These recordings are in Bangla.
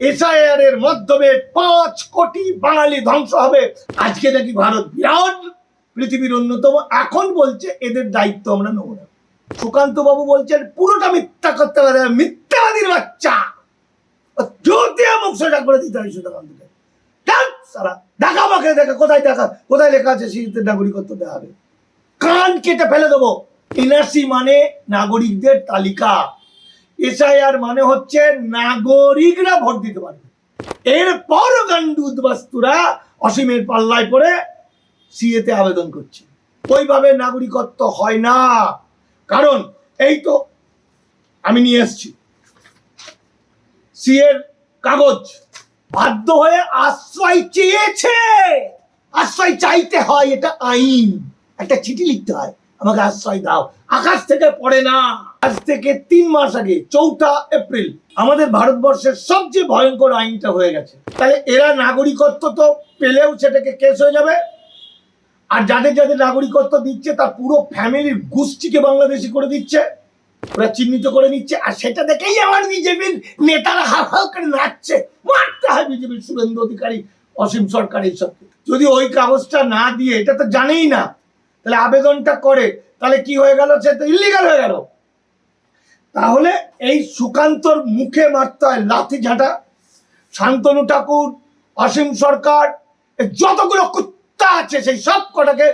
এসআইআর এর মাধ্যমে পাঁচ কোটি বাঙালি ধ্বংস হবে। আজকে নাকি ভারত বিরাট, পৃথিবীর অন্যতম। এখন বলছে এদের দায়িত্ব আমরা নেব না। সুকান্ত বাবু বলছেন, পুরোটা মিথ্যা করতে পারে মিথ্যাবাদীর বাচ্চা। যদি মুখ সোজা করে দিতে হয় সুকান্তকে সালা দেখা আমাকে, দেখা, কোথায় দেখা? কোথায় লেখা আছে শীতের নাগরিকত্ব দেওয়া হবে? কান কেটে ফেলে দেবো। এনআরসি মানে নাগরিকদের তালিকা। এসআইআর মানে হচ্ছে নাগরিকরা ভোট দিতে পারবে। এরপর গান্ডু উদ্বাস্তুরা অসীমের পাল্লায় পড়ে সিএতে আবেদন করছে। ওইভাবে নাগরিকত্ব হয় না। কারণ এই তো আমি নিয়ে এসছি। সিএর কাগজ বাধ্য হয়ে আশ্রয় চেয়েছে। আশ্রয় চাইতে হয় এটা আইন। একটা চিঠি লিখতে হয়। আমাকে আশ্রয় দাও। আকাশ থেকে পড়ে না। আজ থেকে তিন মাস আগে, চৌঠা এপ্রিল, আমাদের ভারতবর্ষের সবচেয়ে ভয়ঙ্কর আইনটা হয়ে গেছে। তাহলে এরা নাগরিকত্ব তো পেলেও সেটাকে কেস হয়ে যাবে। আর যাদের যাদের নাগরিকত্ব দিচ্ছে, তার পুরো ফ্যামিলির গোষ্ঠীকে বাংলাদেশি করে দিচ্ছে। ওরা চিহ্নিত করে নিচ্ছে। আর সেটা দেখেই আমার বিজেপির নেতারা হাল হাল করে নাচছে। মারতে হয় বিজেপির শুভেন্দু অধিকারী, অসীম সরকার এইসব। যদি ওই কাগজটা না দিয়ে, এটা তো জানেই না। তাহলে আবেদনটা করে। তাহলে কি হয়ে গেল? সে তো ইলিগাল হয়ে গেল। তাহলে এই সুকান্তর মুখে মারতে হয় লাথি ঝাঁটা। শান্তনু ঠাকুর, অসীম সরকার যতগুলো কুত্তা আছে, সেই সব কটাকে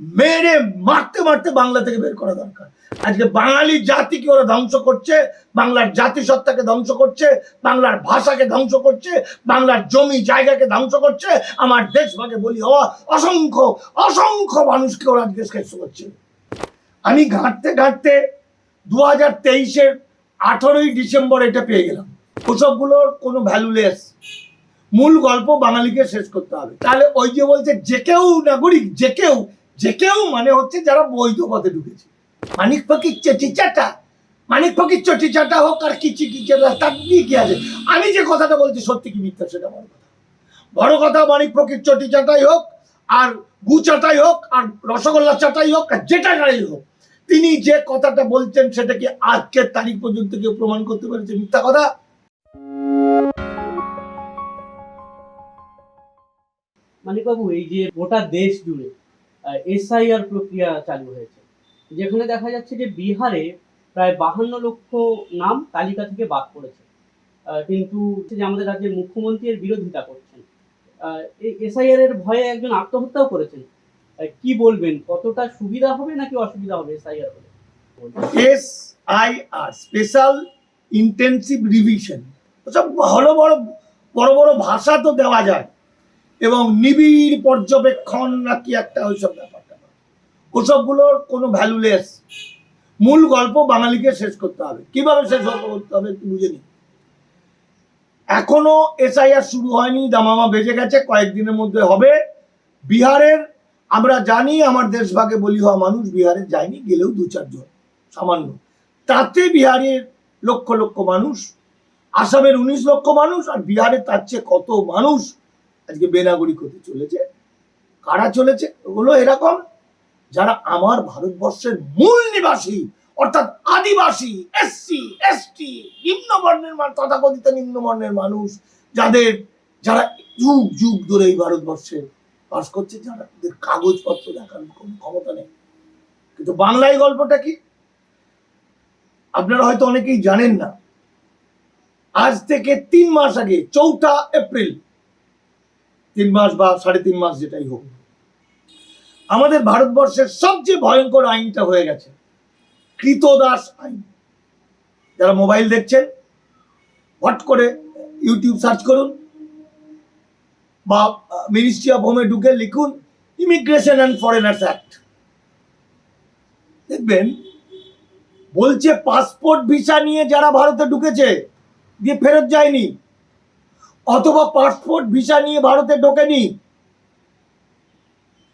মেরে মারতে মারতে বাংলা থেকে বের করা দরকার। আজকে বাঙালি জাতিকে ওরা ধ্বংস করছে? বাংলার জাতিসত্তাকে ধ্বংস করছে? বাংলার ভাষাকে ধ্বংস করছে? বাংলার জমি জায়গাকে ধ্বংস করছে? আমার দেশ ভাগে বলি হওয়া অসংখ্য অসংখ্য মানুষকে ওরা শেষ করছে। আমি ঘাঁটতে ঘাঁটতে দু হাজার তেইশের আঠারোই ডিসেম্বর এটা পেয়ে গেলাম। ওসবগুলোর কোনো ভ্যালুলেস মূল গল্প বাঙালিকে শেষ করতে হবে। তাহলে ওই যে বলছে, যে কেউ নাগরিক, যে কেউ যে কেউ মানে হচ্ছে যারা বৈধ পথে ঢুকেছে। মানিক ফকির চেটি চাটা মানিক ফকির চটি চাটা হোক আর কিচি কিচি তার নিয়ে কি আছে? আমি যে কথাটা বলছি, সত্যি কি মিথ্যা সেটা বড় কথা। বড় কথা মানিক ফকির চটি চাটাই হোক, আর গু চাটাই হোক, আর রসগোল্লা চাটাই হোক, আর যেটা গাড়ি হোক তিনি যে কথাটা বলছেন সেটা কি আজকের তারিখ পর্যন্ত কেউ প্রমাণ করতে পেরেছে? মিথ্যা কথা? মানিকবাবু, এই যে গোটা দেশ জুড়ে এসআইআর প্রক্রিয়া চালু হয়েছে, যেখানে দেখা যাচ্ছে যে বিহারে প্রায় বাহান্ন লক্ষ নাম তালিকা থেকে বাদ পড়েছে। কিন্তু যে আমাদের রাজ্যের মুখ্যমন্ত্রী এর বিরোধিতা করছেন এই এসআইআর এর ভয়ে একজন আত্মহত্যাও করেছেন। কি বলবেন? কতটা সুবিধা হবে নাকি অসুবিধা হবে এসআইআর হলে S I R special intensive revision ওসব ভালো বড় বড় বড় ভাষা তো দেওয়া যায়। এবং নিবিড় পর্যবেক্ষণ নাকি একটা ওইসব ব্যাপারটা ওসবগুলোর কোনো ভ্যালুলেস মূল গল্প বাঙালিকে শেষ করতে হবে। কীভাবে শেষ করতে হবে একটু বুঝে নিন। এখনও এসআইআর শুরু হয়নি, দামামা বেজে গেছে, কয়েকদিনের মধ্যে হবে। বিহারের আমরা জানি আমার দেশভাগে বলি হওয়া মানুষ বিহারে যায়নি, গেলেও দু চারজন সামান্য। তাতে বিহারের লক্ষ লক্ষ মানুষ, আসামের উনিশ লক্ষ মানুষ, আর বিহারে তার চেয়ে কত মানুষ আজকে বেনাগরিক হতে চলেছে? কারা চলেছে? ওগুলো এরকম যারা আমার ভারতবর্ষের মূল নিবাসী, অর্থাৎ আদিবাসী এসসি এসটি নিম্ন বর্ণের মানুষ তথাকথিত নিম্ন বর্ণের মানুষ, যাদের, যারা যুগ যুগ ধরে এই ভারতবর্ষে বাস করছে যারা কাগজপত্র দেখার কোনো ক্ষমতা নেই। কিন্তু বাংলায় গল্পটা কি? আপনারা হয়তো অনেকেই জানেন না। আজ থেকে তিন মাস আগে, চৌঠা এপ্রিল, তিন মাস বা সাড়ে তিন মাস যেটাই হোক, আমাদের ভারতবর্ষের সবচেয়ে ভয়ঙ্কর আইনটা হয়ে গেছে। কৃতদাস আইন। যারা মোবাইল দেখছেন, হট করে ইউটিউব সার্চ করুন বা মিনিস্ট্রি অফ হোমে ঢুকে লিখুন ইমিগ্রেশন অ্যান্ড ফরেনার্স অ্যাক্ট দেখবেন, বলছে পাসপোর্ট ভিসা নিয়ে যারা ভারতে ঢুকেছে, দিয়ে ফেরত যায়নি, অথবা পাসপোর্ট ভিসা নিয়ে ভারতে ঢোকেনি,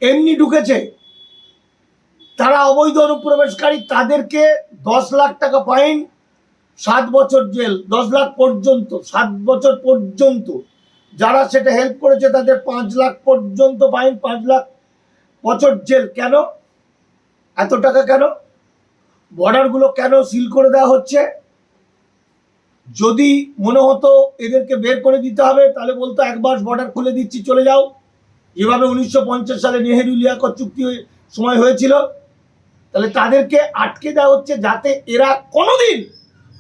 এমনি ঢুকেছে, তারা অবৈধ অনুপ্রবেশকারী, তাদেরকে দশ লাখ টাকা ফাইন সাত বছর জেল, দশ লাখ পর্যন্ত, সাত বছর পর্যন্ত। যারা সেটা হেল্প করেছে তাদের পাঁচ লাখ পর্যন্ত ফাইন পাঁচ লাখ বছর জেল কেন? এত টাকা কেন? বর্ডারগুলো কেন সিল করে দেওয়া হচ্ছে? যদি মনে হতো এদেরকে বের করে দিতে হবে, তাহলে বলতো, এক মাস বর্ডার খুলে দিচ্ছি, চলে যাও। যেভাবে উনিশশো পঞ্চাশ সালে নেহেরু লিয়াকত চুক্তি সময় হয়েছিল। তাহলে তাদেরকে আটকে দেওয়া হচ্ছে যাতে এরা কোনোদিন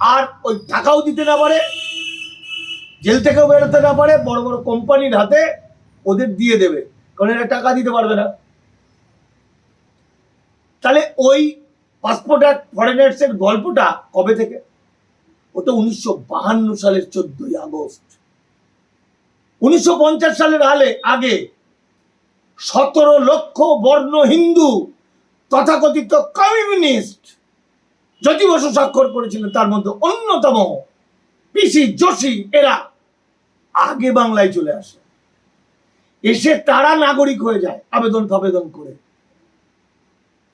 আর ওই টাকাও দিতে না পারে। জেল থেকেও বেরোতে না পারে, বড় বড় কোম্পানির হাতে ওদের দিয়ে দেবে, কারণ এরা টাকা দিতে পারবে না। তাহলে ওই পাসপোর্ট অ্যাক্ট ফরেনার্স এর গল্পটা কবে থেকে? ওটা উনিশশো বাহান্ন সালের চোদ্দই আগস্ট। উনিশশো পঞ্চাশ সালের আলে, আগে সতেরো লক্ষ বর্ণ হিন্দু তথাকথিত কমিউনিস্ট জ্যোতি বসু স্বাক্ষর করেছিলেন, তার মধ্যে অন্যতম পিসি যোশী এরা আগে বাংলায় চলে আসে। এসে তারা নাগরিক হয়ে যায় আবেদন ফাবেদন করে।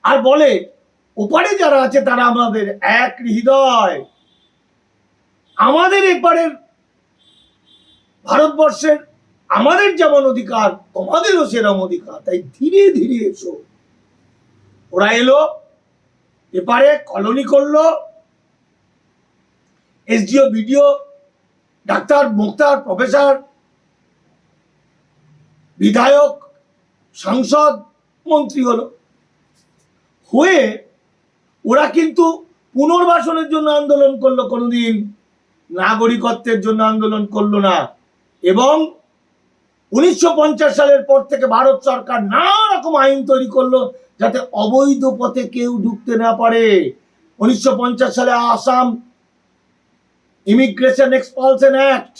আর বলে, ওপারে যারা আছে তারা আমাদের এক হৃদয়। আমাদের এপারের ভারতবর্ষের আমাদের যেমন অধিকার, তোমাদেরও সেরকম অধিকার। তাই ধীরে ধীরে এসো। ওরা এলো, এপারে কলোনি করল এসডিও, বিডিও, ডাক্তার, মুক্তার, প্রফেসর, বিধায়ক, সাংসদ, মন্ত্রী হলো। হয়ে ওরা কিন্তু পুনর্বাসনের জন্য আন্দোলন করল কোনোদিন, নাগরিকত্বের জন্য আন্দোলন করল না। এবং উনিশশো পঞ্চাশ সালের পর থেকে ভারত সরকার নানা রকম আইন তৈরি করল যাতে অবৈধ পথে কেউ ঢুকতে না পারে। উনিশশো পঞ্চাশ সালে আসাম ইমিগ্রেশন এক্সপালশন অ্যাক্ট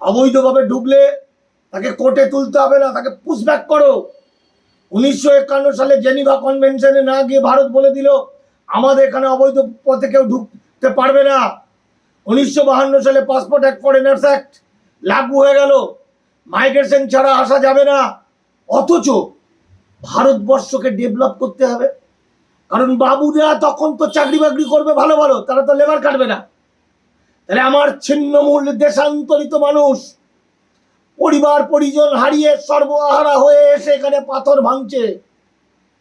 অবৈধভাবে ঢুকলে তাকে কোর্টে তুলতে হবে না, তাকে পুশব্যাক করো। উনিশশো একান্ন সালে জেনিভা কনভেনশনে না গিয়ে ভারত বলে দিল, আমাদের এখানে অবৈধ পথে কেউ ঢুকতে পারবে না। উনিশশো বাহান্ন সালে পাসপোর্ট অ্যাক্ট ফরেনার্স অ্যাক্ট লাগু হয়ে গেল। মাইগ্রেশন ছাড়া আসা যাবে না। অথচ ভারতবর্ষকে ডেভেলপ করতে হবে। কারণ বাবুরা তখন তো চাকরি বাকরি করবে ভালো ভালো, তারা তো লেবার কাটবে না। তাহলে আমার ছিন্নমূল দেশান্তরিত মানুষ পরিবার পরিজন হারিয়ে সর্বহারা হয়ে এসে এখানে পাথর ভাঙছে।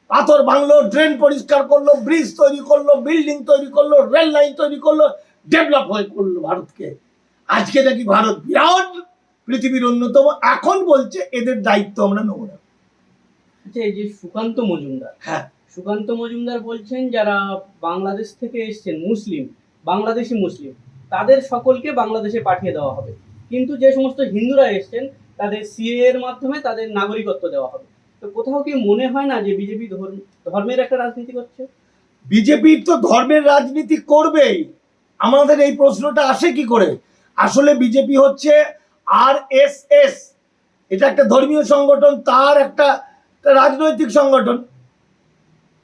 পাথর ভাঙলো ড্রেন পরিষ্কার করল ব্রিজ তৈরি করল বিল্ডিং তৈরি করল রেল লাইন তৈরি করল ডেভেলপ হয়ে করল ভারতকে। আজকে নাকি ভারত বিরাট পৃথিবীর অন্যতম। এখন বলছে এদের দায়িত্ব আমরা নেব না। আচ্ছা এই যে সুকান্ত মজুমদার হ্যাঁ। সুকান্ত মজুমদার বলছেন যারা বাংলাদেশ থেকে এসেছেন মুসলিম বাংলাদেশি মুসলিম তাদের সকলকে বাংলাদেশে পাঠিয়ে দেওয়া হবে। কিন্তু যে সমস্ত হিন্দুরা এসেছেন, তাদের সিএ এর মাধ্যমে তাদের নাগরিকত্ব দেওয়া হবে। তো কোথাও কি মনে হয় না যে বিজেপি ধর্মের একটা রাজনীতি করছে? বিজেপির তো ধর্মের রাজনীতি করবেই। আমাদের এই প্রশ্নটা আসে কি করে? আসলে বিজেপি হচ্ছে আর এস এস এটা একটা ধর্মীয় সংগঠন, তার একটা রাজনৈতিক সংগঠন।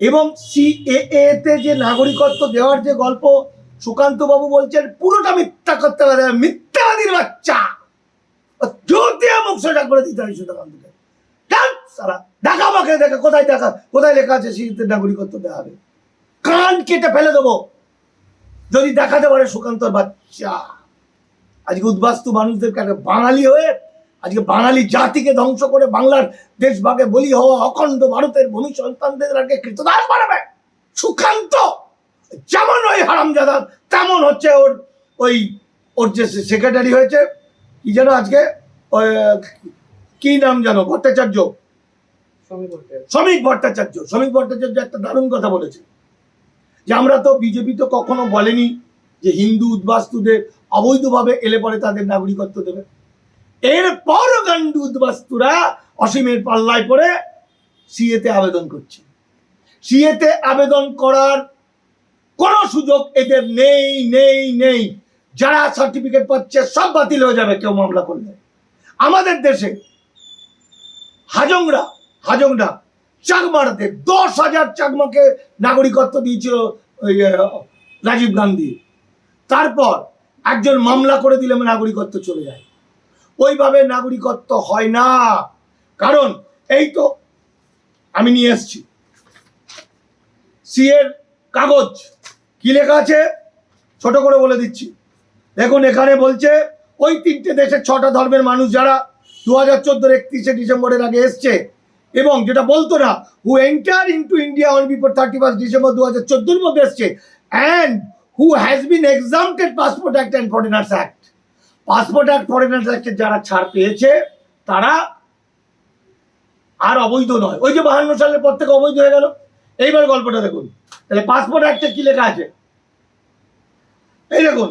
এবং সিএএ তে যে নাগরিকত্ব দেওয়ার যে গল্প সুকান্ত বাবু বলছেন, পুরোটা মিথ্যা করতে পারে, মিথ্যাবাদীর বাচ্চা। জোর মুখ সোজা করে দিতে হয় সুকান্ত সারা, দেখা আমাকে, দেখা, কোথায় দেখা? কোথায় লেখা আছে সিএতে নাগরিকত্ব দেওয়া হবে। কান কেটে ফেলে দেবো। যদি দেখাতে পারে সুকান্তর বাচ্চা। আজকে উদ্বাস্তু মানুষদেরকে একটা বাঙালি হয়ে, আজকে বাঙালি জাতিকে ধ্বংস করে বাংলার দেশভাগে বলি হওয়া অখণ্ড ভারতের ভূমি সন্তানদেরকে কৃতদাস বানাবে। সুকান্ত! যেমন ওই হারামজাদা তেমন হচ্ছে ওর ওই ওর যে সেক্রেটারি হয়েছে কি যেন আজকে কি নাম জানো ভট্টাচার্য? শ্রমিক ভট্টাচার্য। শ্রমিক ভট্টাচার্য একটা দারুণ কথা বলেছে। যে আমরা তো বিজেপি তো কখনো বলেনি যে হিন্দু উদ্বাস্তুদের অবৈধভাবে এলে পরে তাদের নাগরিকত্ব দেবে। এরপর গান্ডু উদ্বাস্তুরা অসীমের পাল্লায় পড়ে সিএতে আবেদন করছে। সিএতে আবেদন করার কোনো সুযোগ এদের নেই নেই নেই। যারা সার্টিফিকেট পাচ্ছে, সব বাতিল হয়ে যাবে, কেউ মামলা করলে। আমাদের দেশে হাজংরা হাজংরা চাকমারাতে দশ হাজার চাকমাকে নাগরিকত্ব দিয়েছিল রাজীব গান্ধী। তারপর একজন মামলা করে দিলে নাগরিকত্ব চলে যায়। ওইভাবে নাগরিকত্ব হয় না। কারণ এই তো আমি নিয়ে এসছি। সিএর কাগজ। কি লেখা আছে? ছোট করে বলে দিচ্ছি। দেখুন, এখানে বলছে, ওই তিনটে দেশের ছটা ধর্মের মানুষ যারা দু হাজার চোদ্দোর একত্রিশে ডিসেম্বরের আগে এসছে, এবং যেটা বলতো না who enter into India on before thirty first December দু হাজার চোদ্দোর মধ্যে এসছে and who has been exempted passport act and foreigners act passport act foreigners অ্যাক্টে যারা ছাড় পেয়েছে, তারা আর অবৈধ নয়। ওই যে বাহান্ন সালের পর থেকে অবৈধ হয়ে গেল। এইবার গল্পটা দেখুন। তাহলে পাসপোর্ট একটা কি লেখা আছে? এই দেখুন।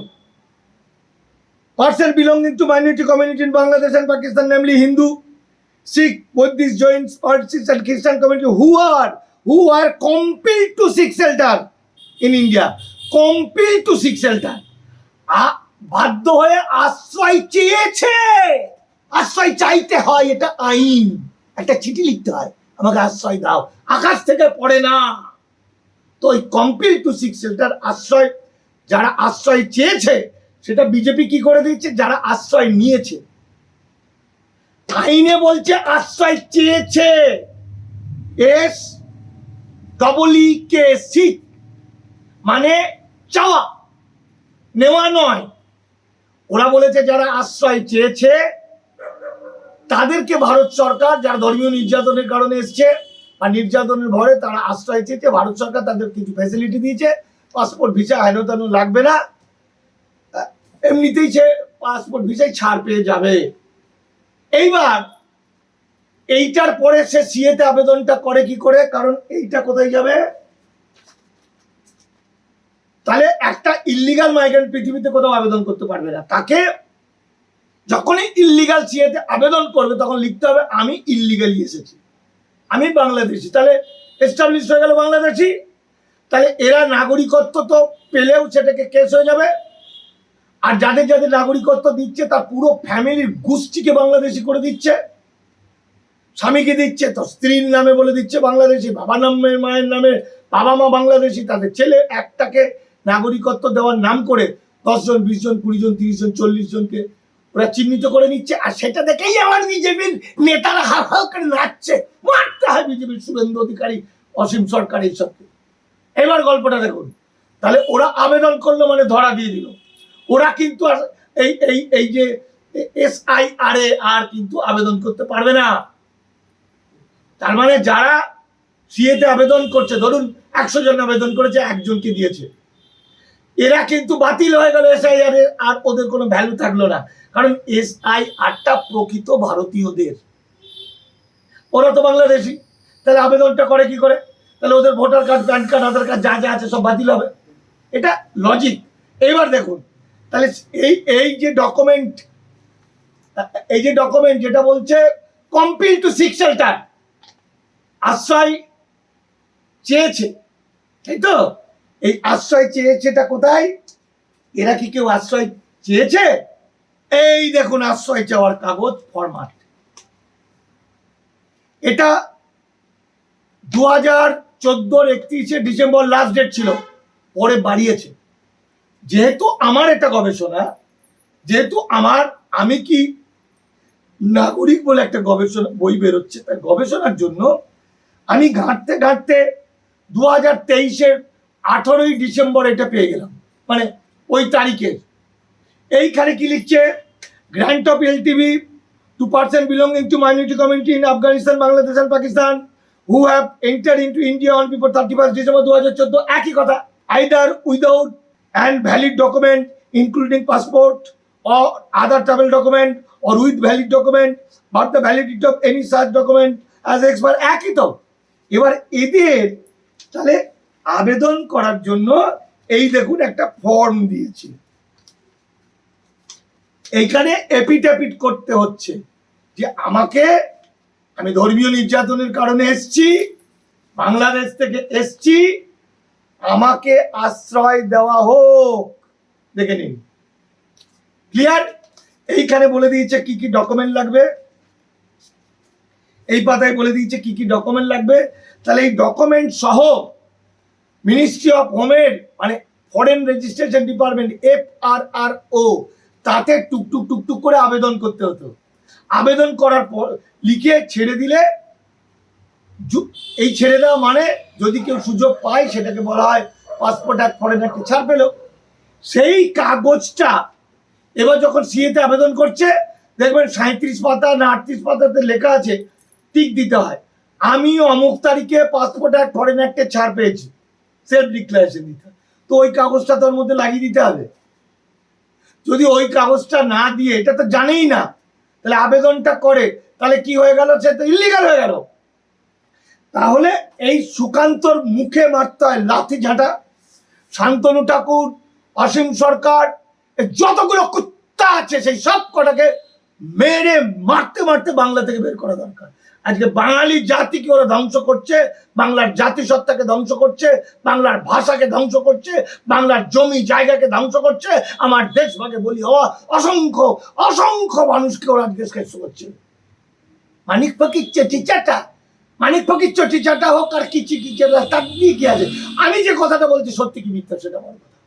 Person belonging to minority community in Bangladesh and Pakistan namely Hindu Sikh Buddhists Jains Parsis and Christian community who are who are compelled to seek shelter in India compelled to seek shelter বাধ্য হয়ে আশ্রয় চেয়েছে। আশ্রয় চাইতে হয় এটা আইন। একটা চিঠি লিখতে হয়। আমাকে আশ্রয় দাও। আকাশ থেকে পড়ে না। তো ওই কম্পিল টু সিক্স শেল্টার আশ্রয়, যারা আশ্রয় চেয়েছে, সেটা বিজেপি কি করে দিচ্ছে যারা আশ্রয় নিয়েছে। আইনে বলছে আশ্রয় চেয়েছে। S double E K seek মানে চাওয়া, নেওয়া নয়। ওরা বলেছে যারা আশ্রয় চেয়েছে, তাদেরকে ভারত সরকার, যারা ধর্মীয় নির্যাতনের কারণে এসছে বা নির্যাতনের ভয়ে তারা আশ্রয় চেয়েছে। ভারত সরকার তাদের কিছু ফ্যাসিলিটি দিয়েছে। পাসপোর্ট ভিসা হেন তেন লাগবে না। এমনিতেই সে পাসপোর্ট ভিসায় ছাড় পেয়ে যাবে। এইবার এইটার পরে সে সিএতে আবেদনটা করে কি করে? কারণ এইটা কোথায় যাবে? তাহলে একটা ইল্লিগাল মাইগ্রেন্ট পৃথিবীতে কোথাও আবেদন করতে পারবে না। তাকে যখনই ইল্লিগাল সিএতে আবেদন করবে, তখন লিখতে হবে, আমি ইল্লিগালি এসেছি। আমি বাংলাদেশি, তাহলে এস্টাবলিশ হয়ে গেল বাংলাদেশি? তাহলে এরা নাগরিকত্ব তো পেলেও সেটাকে কেস হয়ে যাবে। আর যাদের যাদের নাগরিকত্ব দিচ্ছে, তার পুরো ফ্যামিলির গোষ্ঠীকে বাংলাদেশি করে দিচ্ছে। স্বামীকে দিচ্ছে, তো স্ত্রীর নামে বলে দিচ্ছে বাংলাদেশি, বাবা নামে, মায়ের নামে, বাবা মা বাংলাদেশি, তাদের ছেলে একটাকে নাগরিকত্ব দেওয়ার নাম করে দশজন বিশ জন কুড়ি জন তিরিশ জন চল্লিশ জনকে ওরা চিহ্নিত করে নিচ্ছে, আর সেটা দেখেই আমার বিজেপির নেতারা হাও হাও করে নাচছে। মারতে হয় বিজেপির শুভেন্দু অধিকারী, অসীম সরকার এইসবকে। এবার গল্পটা দেখুন। তাহলে ওরা আবেদন করল মানে ধরা দিয়ে দিল। ওরা কিন্তু আর এই এই এই যে এস আই আর এ আর কিন্তু আবেদন করতে পারবে না। তার মানে যারা সিএতে আবেদন করছে, ধরুন একশো জন আবেদন করেছে, একজনকে দিয়েছে। এরা কিন্তু বাতিল হয়ে গেল এসআইআর আর ওদের কোনো ভ্যালু থাকল না। কারণ এস আই আরটা প্রকৃত ভারতীয়দের। ওরা তো বাংলাদেশি। তাহলে আবেদনটা করে কি করে? তাহলে ওদের voter card, pan card, Aadhaar card যা যা আছে সব বাতিল হবে। এটা লজিক এইবার দেখুন, তাহলে এই এই যে ডকুমেন্ট এই যে ডকুমেন্ট যেটা বলছে কম্পিল টু সিক্স শেল্টার আশ্রয় চেয়েছে। তাই তো? এই আশ্রয় চেয়েছেটা কোথায়? এরা কি কেউ আশ্রয় চেয়েছে? এই দেখুন, আশ্রয় চাওয়ার কাগজ ফরম্যাট এটা দু হাজার চোদ্দোর একত্রিশে ডিসেম্বর লাস্ট ডেট ছিল, পরে বাড়িয়েছে। যেহেতু আমার এটা গবেষণা, যেহেতু আমার, আমি কি নাগরিক বলে একটা গবেষণা, বই বেরোচ্ছে, তাই গবেষণার জন্য আমি ঘাঁটতে ঘাঁটতে দু হাজার তেইশের আঠারোই ডিসেম্বর এটা পেয়ে গেলাম। মানে ওই তারিখে। এইখানে কি লিখছে? Grant of LTV to persons belonging to minority community in Afghanistan Bangladesh and Pakistan who have enter into India on before thirty first December দু হাজার চোদ্দ একই কথা either without and valid document including passport or other travel document or with valid document but the validity of any such document as expire একই তো। এবার এদের, তাহলে আবেদন করার জন্য এই দেখুন একটা ফর্ম দিয়েছি। এইখানে এপিটেপিট করতে হচ্ছে যে আমাকে, আমি ধর্মীয় নির্যাতনের কারণে এসছি, বাংলাদেশ থেকে এসছি, আমাকে আশ্রয় দেওয়া হোক। দেখে নিন। ক্লিয়ার এইখানে বলে দিয়েছে কি কি ডকুমেন্ট লাগবে? এই পাতায় বলে দিয়েছে কি কি ডকুমেন্ট লাগবে? তাহলে এই ডকুমেন্ট সহ মিনিস্ট্রি অফ হোমের মানে foreign registration department F R R O তাতে টুকটুক টুকটুক করে আবেদন করতে হতো। আবেদন করার পর লিখে ছেড়ে দিলে এই ছেড়ে দেওয়া মানে যদি কেউ সুযোগ পায়, সেটাকে বলা হয় পাসপোর্ট অ্যাক্ট ফরেন অ্যাক্টে ছাড় পেল। সেই কাগজটা এবার যখন সিএতে আবেদন করছে, দেখবেন সাঁত্রিশ পাতা না আটত্রিশ পাতাতে লেখা আছে, টিক দিতে হয়। আমি অমুক তারিখে পাসপোর্ট অ্যাক্ট ফরেন অ্যাক্টে ছাড় পেয়েছি। সেলফ ডিক্লারেশন দিতে। তো ওই কাগজটা তোর মধ্যে লাগিয়ে দিতে হবে। যদি ওই কাগজটা না দিয়ে, এটা তো জানেই না, তাহলে আবেদনটা করে, তাহলে কি হয়ে গেল? সে তো ইলিগাল হয়ে গেল। তাহলে এই সুকান্তর মুখে মারতে হয় লাথি ঝাঁটা, শান্তনু ঠাকুর, অসীম সরকার যতগুলো কুত্তা আছে, সেই সব কটাকে মেরে মারতে মারতে বাংলা থেকে বের করা দরকার। আজকে বাঙালি জাতিকে ওরা ধ্বংস করছে? বাংলার জাতিসত্তাকে ধ্বংস করছে, বাংলার ভাষাকে ধ্বংস করছে, বাংলার জমি জায়গাকে ধ্বংস করছে, আমার দেশ ভাগে বলি হওয়া অসংখ্য অসংখ্য মানুষকে ওরা আজকে শেষ করছে। মানিক ফকির টিচারটা মানিক ফকির টিচারটা হোক আর কিচি কিচের তার দিয়ে কি আছে? আমি যে কথাটা বলছি সত্যি কি মিথ্যা সেটা বড় কথা।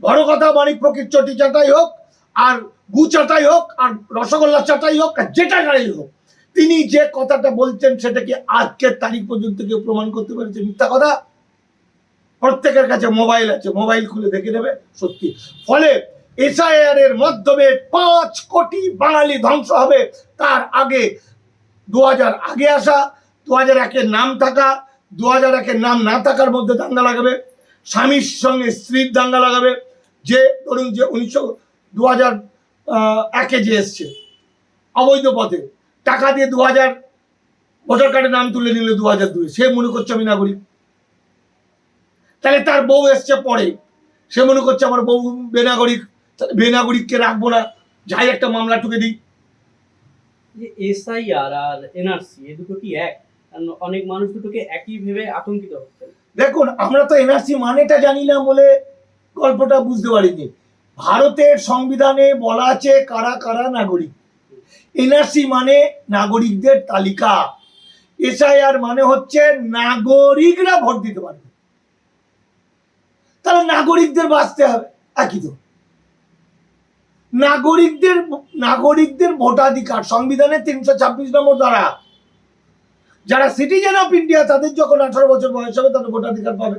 বড় কথা, মানিক ফকির চটি চাটাই হোক আর গু চাটাই হোক আর রসগোল্লা চাটাই হোক আর যেটা গাড়ি হোক তিনি যে কথাটা বলছেন সেটা কি আজকের তারিখ পর্যন্ত কেউ প্রমাণ করতে পেরেছে? মিথ্যা কথা? প্রত্যেকের কাছে মোবাইল আছে, মোবাইল খুলে দেখে নেবে, সত্যি। ফলে এসআইআর এর মাধ্যমে পাঁচ কোটি বাঙালি ধ্বংস হবে, তার আগে দু হাজার আগে আসা দু হাজার একের নাম থাকা দু হাজার একের নাম না থাকার মধ্যে দাঙ্গা লাগাবে, স্বামীর সঙ্গে স্ত্রীর দাঙ্গা লাগাবে, যে ধরুন যে উনিশশো দু হাজার একে যে এসছে, অবৈধ পথে। টাকা দিয়ে দু হাজার ভোটার কার্ডে নাম তুলে নিল দু হাজার দুই সে মনে করছে আমি নাগরিক। তাহলে তার বউ এসছে পরে। সে মনে করছে আমার বউ বেনাগরিক। তাহলে বেনাগরিককে রাখব না। যাই একটা মামলা ঠুকে দিই। এসআইআর আর এনআরসি এ দুটো কি এক? অনেক মানুষ দুটোকে একই ভেবে আতঙ্কিত হচ্ছেন দেখুন আমরা তো এনআরসি মানেটা জানি না বলে গল্পটা বুঝতে পারিনি। ভারতের সংবিধানে বলা আছে কারা কারা নাগরিক। এনআরসি মানে নাগরিকদের তালিকা। এসআইআর মানে হচ্ছে নাগরিকরা ভোট দিতে পারবে। তাহলে নাগরিকদের বাঁচতে হবে, একই তো। নাগরিকদের নাগরিকদের ভোটাধিকার, সংবিধানের তিনশো ছাব্বিশ নম্বর দ্বারা যারা সিটিজেন অফ ইন্ডিয়া তাদের যখন আঠারো বছর বয়স হবে, তাদের ভোটাধিকার পাবে।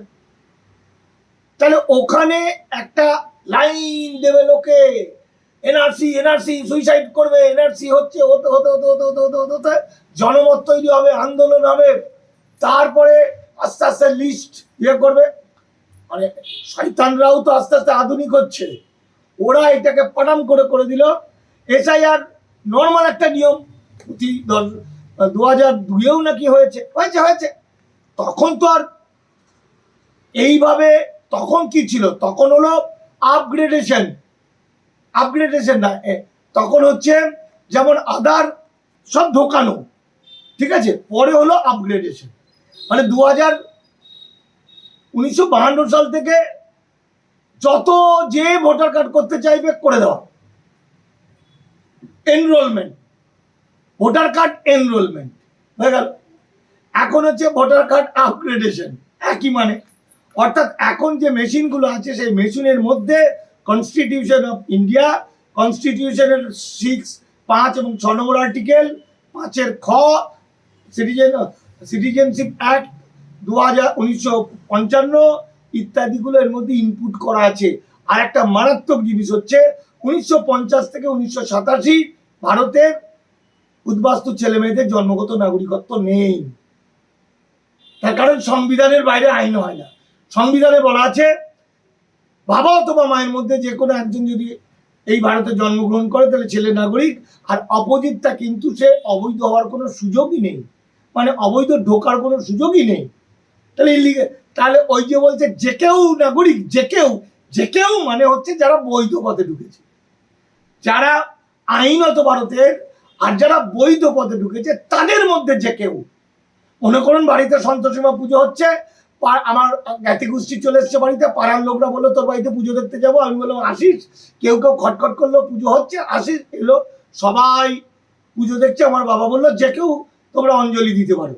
তাহলে ওখানে একটা লাইন দেবে লোকে। এনআরসি এনআরসি সুইসাইড করবে, এনআরসি হচ্ছে, হতে হতে হতে হতে হতে হতে হতে হতে, জনমত তৈরি হবে, আন্দোলন হবে। তারপরে আস্তে আস্তে লিস্ট ইয়ে করবে। মানে শয়তানরাও তো আস্তে আস্তে আধুনিক হচ্ছে। ওরা এটাকে পাটাম করে করে দিল। এসআইআর নর্মাল একটা নিয়ম। প্রতি দল, দু হাজার দুইয়েও নাকি হয়েছে হয়েছে হয়েছে। তখন তো আর এইভাবে, তখন কি ছিল? তখন হলো আপগ্রেডেশন আপগ্রেডেশন না তখন হচ্ছে যেমন আধার সব ঢোকানো, ঠিক আছে? পরে হলো আপগ্রেডেশন মানে দু হাজার উনিশশো বাহান্ন সাল থেকে যত যে ভোটার কার্ড করতে চাইবে করে দেওয়া। এনরোলমেন্ট ভোটার কার্ড এনরোলমেন্ট হয়ে গেল। এখন হচ্ছে ভোটার কার্ড আপগ্রেডেশন একই মানে। অর্থাৎ এখন যে মেশিনগুলো আছে, সেই মেশিনের মধ্যে কনস্টিটিউশন অফ ইন্ডিয়া কনস্টিটিউশনের সিক্স পাঁচ এবং ছ নম্বর আর্টিকেল পাঁচের খ সিটিজেন সিটিজেনশিপ অ্যাক্ট দু হাজার উনিশশো পঞ্চান্ন ইত্যাদিগুলো এর মধ্যে ইনপুট করা আছে। আর একটা মারাত্মক জিনিস হচ্ছে, উনিশশো পঞ্চাশ থেকে উনিশশো সাতাশি ভারতের উদ্বাস্তু ছেলে মেয়েদের জন্মগত নাগরিকত্ব নেই। তার কারণ সংবিধানের বাইরে আইন হয় না। সংবিধানে বলা আছে বাবা অথবা মায়ের মধ্যে যে কোনো একজন যদি এই ভারতে জন্মগ্রহণ করে, তাহলে ছেলে নাগরিক, আর অপোজিটটা কিন্তু সে অবৈধ হওয়ার কোনো সুযোগই নেই। মানে অবৈধ ঢোকার কোনো সুযোগই নেই। তাহলে তাহলে ওই যে বলছে যে কেউ নাগরিক, যে কেউ যে কেউ মানে হচ্ছে যারা বৈধ পথে ঢুকেছে। যারা আইনত ভারতের, আর যারা বৈধ পথে ঢুকেছে, তাদের মধ্যে যে কেউ। মনে করুন বাড়িতে সন্তোষীমা পুজো হচ্ছে আমার জ্ঞাতি গোষ্ঠী চলে এসছে বাড়িতে, পাড়ার লোকরা বলল, তোর বাড়িতে পুজো দেখতে যাব? আমি বললাম, আসিস? কেউ কেউ খটখট করল, পুজো হচ্ছে, আসিস? এলো, সবাই পুজো দেখছে, আমার বাবা বলল, যে কেউ তোমরা অঞ্জলি দিতে পারো।